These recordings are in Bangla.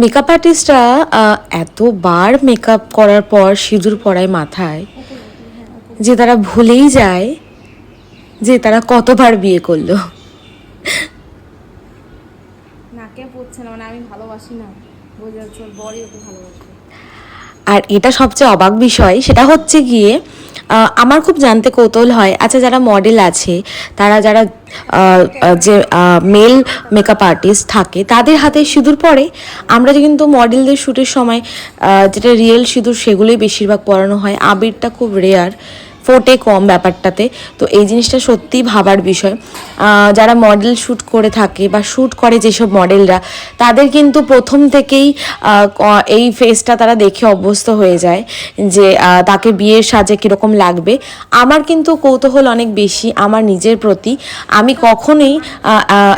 মেকআপ আর্টিস্টরা এতবার মেকআপ করার পর সিঁদুর পরায় মাথায় যে তারা ভুলেই যায় যে তারা কতবার বিয়ে করল। নাকে পড়ছে না মানে আমি ভালোবাসি না। বোঝা যাচ্ছে ওর ওকে ভালোবাসে। আর এটা সবচেয়ে অবাক বিষয় সেটা হচ্ছে গিয়ে আমার খুব জানতে কৌতূহল হয় আচ্ছা যারা মডেল আছে তারা যারা যে মেল মেকআপ আর্টিস্ট থাকে, তাদের হাতে সিঁদুর পরে। আমরা যে কিন্তু মডেলদের শ্যুটের সময় যেটা রিয়েল সিঁদুর, সেগুলোই বেশিরভাগ পরানো হয়। আবিরটা খুব রেয়ার ফোটে কম ব্যাপারটাতে। তো এই জিনিসটা সত্যিই ভাবার বিষয়। যারা মডেল শ্যুট করে থাকে বা শ্যুট করে যেসব মডেলরা তাদের কিন্তু প্রথম থেকেই এই ফেসটা তারা দেখে অভ্যস্ত হয়ে যায় যে তাকে বিয়ের সাজে কীরকম লাগবে। আমার কিন্তু কৌতূহল অনেক বেশি, আমার নিজের প্রতি। আমি কখনোই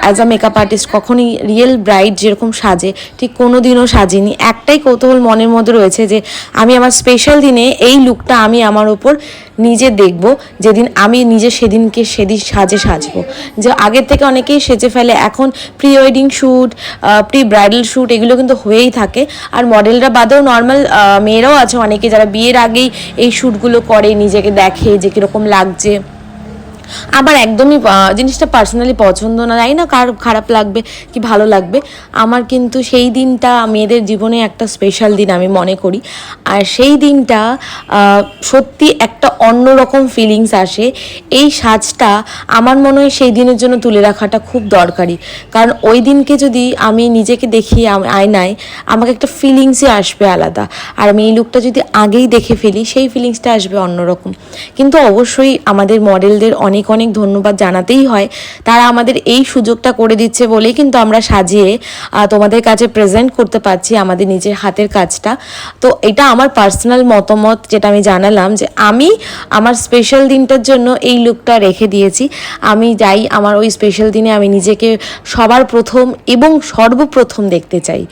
অ্যাজ আ মেকআপ আর্টিস্ট কখনোই রিয়েল ব্রাইড যেরকম সাজে, ঠিক কোনো দিনও সাজিনি। একটাই কৌতূহল মনের মধ্যে রয়েছে যে, আমি আমার স্পেশাল দিনে এই লুকটা আমি আমার ওপর নিজে দেখব, যেদিন আমি নিজে সেদিনকে সেদিন সাজে সাজবো। যে আগের থেকে অনেকেই সেজে ফেলে, এখন pre wedding shoot pre bridal shoot এগুলো কিন্তু হয়েই থাকে। আর মডেলরা বাদেও নর্মাল মেয়েরাও আছে, অনেকে যারা বিয়ের আগেই এই শ্যুটগুলো করে, নিজেকে দেখে যে কীরকম লাগছে। আমার একদমই জিনিসটা পার্সোনালি পছন্দ না। জানি না কার খারাপ লাগবে কি ভালো লাগবে। আমার কিন্তু সেই দিনটা মেয়েদের জীবনে একটা স্পেশাল দিন আমি মনে করি। আর সেই দিনটা সত্যি একটা অন্যরকম ফিলিংস আসে। এই সাজটা আমার মনে হয় সেই দিনের জন্য তুলে রাখাটা খুব দরকারি। কারণ ওই দিনকে যদি আমি নিজেকে দেখি আয়নায়, আমাকে একটা ফিলিংসই আসবে আলাদা। আর আমি এই লুকটা যদি আগেই দেখে ফেলি, সেই ফিলিংসটা আসবে অন্যরকম। কিন্তু অবশ্যই আমাদের মডেলদের অনেক অনেক অনেক ধন্যবাদ জানাতেই হয়। তারা আমাদের এই সুযোগটা করে দিচ্ছে বলেই কিন্তু আমরা সাজিয়ে তোমাদের কাছে প্রেজেন্ট করতে পারছি আমাদের নিজের হাতের কাজটা। তো এটা আমার পার্সোনাল মতামত যেটা আমি জানালাম যে আমি আমার স্পেশাল দিনটার জন্য এই লুকটা রেখে দিয়েছি। আমি যাই আমার ওই স্পেশাল দিনে আমি নিজেকে সবার প্রথম এবং সর্বপ্রথম দেখতে চাই।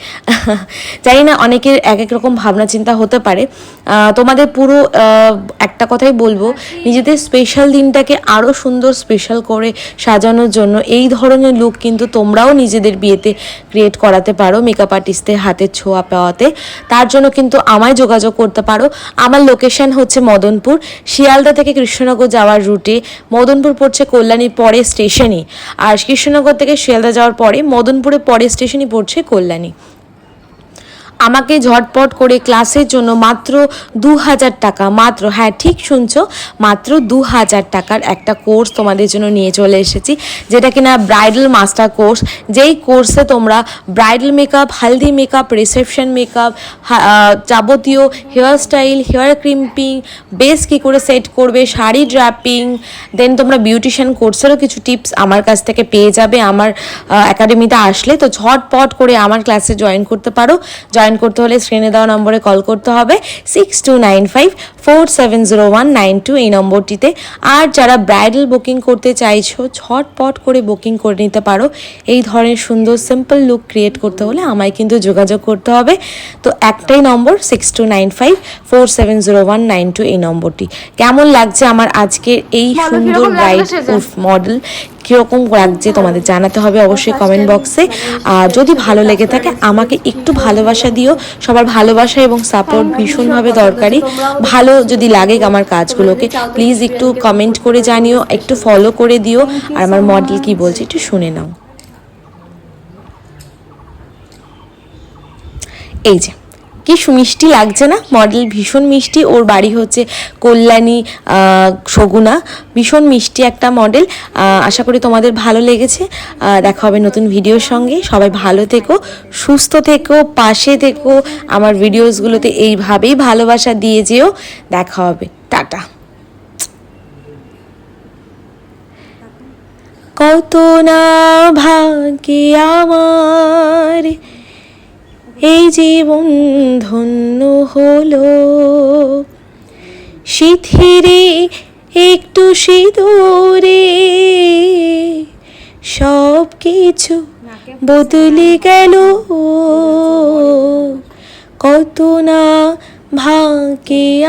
জানি না অনেকের এক এক রকম ভাবনা চিন্তা হতে পারে। তোমাদের পুরো একটা কথাই বলব নিজেদের স্পেশাল দিনটাকে আরও সুন্দর স্পেশাল করে সাজানোর জন্য এই ধরনের লুক কিন্তু তোমরাও নিজেদের বিয়েতে ক্রিয়েট করাতে পারো মেকআপ আর্টিস্টের হাতের ছোঁয়া পাওয়াতে। তার জন্য কিন্তু আমায় যোগাযোগ করতে পারো। আমার লোকেশন হচ্ছে মদনপুর, শিয়ালদা থেকে কৃষ্ণনগর যাওয়ার রুটে মদনপুর পড়ছে কল্যাণীর পরে স্টেশনই আর কৃষ্ণনগর থেকে শিয়ালদা যাওয়ার পরে মদনপুরে পরে স্টেশনই পড়ছে কল্যাণী। আমাকে ঝটপট করে ক্লাসের জন্য মাত্র দু হাজার টাকা, মাত্র হ্যাঁ ঠিক শুনছো, মাত্র দু হাজার টাকার একটা কোর্স তোমাদের জন্য নিয়ে চলে এসেছি, যেটা কিনা ব্রাইডাল মাস্টার কোর্স যেই কোর্সে তোমরা bridal makeup haldi makeup reception makeup যাবতীয় hair style hair crimping base কী করে সেট করবে, শাড়ি ড্র্যাপিং দেন তোমরা বিউটিশিয়ান কোর্সেরও কিছু টিপস আমার কাছ থেকে পেয়ে যাবে, আমার একাডেমিতে আসলে। তো ঝটপট করে আমার ক্লাসে জয়েন করতে পারো। জয়েন করতে হলে স্ক্রিনে দেওয়া নম্বরে কল করতে হবে six two nine five four seven zero one nine two এই নম্বরটিতে। আর যারা ব্রাইডাল বুকিং করতে চাইছো ঝটপট করে বুকিং করে নিতে পারো। এই ধরনের সুন্দর সিম্পল লুক ক্রিয়েট করতে হলে আমায় কিন্তু যোগাযোগ করতে হবে। তো একটাই number six two nine five four seven zero one nine two এই নম্বরটি। কেমন লাগছে আমার আজকের এই সুন্দর ব্রাইড? মডেল কীরকম লাগছে তোমাদের জানাতে হবে অবশ্যই কমেন্ট বক্সে আর যদি ভালো লেগে থাকে আমাকে একটু ভালোবাসা দিও। সবার ভালোবাসা এবং সাপোর্ট ভীষণভাবে দরকারি। ভালো যদি লাগে আমার কাজগুলোকে প্লিজ একটু কমেন্ট করে জানিও একটু ফলো করে দিও আর আমার মডেল কি বলছে একটু শুনে নাও। এই যে। কি সুমিষ্টি লাগছে না? মডেল ভীষণ মিষ্টি, ওর বাড়ি হচ্ছে কল্যাণী সগুনা। ভীষণ মিষ্টি একটা মডেল। আশা করি তোমাদের ভালো লেগেছে। দেখা হবে নতুন ভিডিওর সঙ্গে। সবাই ভালো থেকো, সুস্থ থেকো, পাশে থেকো। আমার ভিডিওসগুলোতে এইভাবেই ভালোবাসা দিয়ে যেও। দেখা হবে। টাটা। কত না ভাগ্যে আমার এই জীবন ধন্য হলো শিথিরে একটু সিঁদুরে সব কিছু বদলে গেল। কত না ভাগ্যে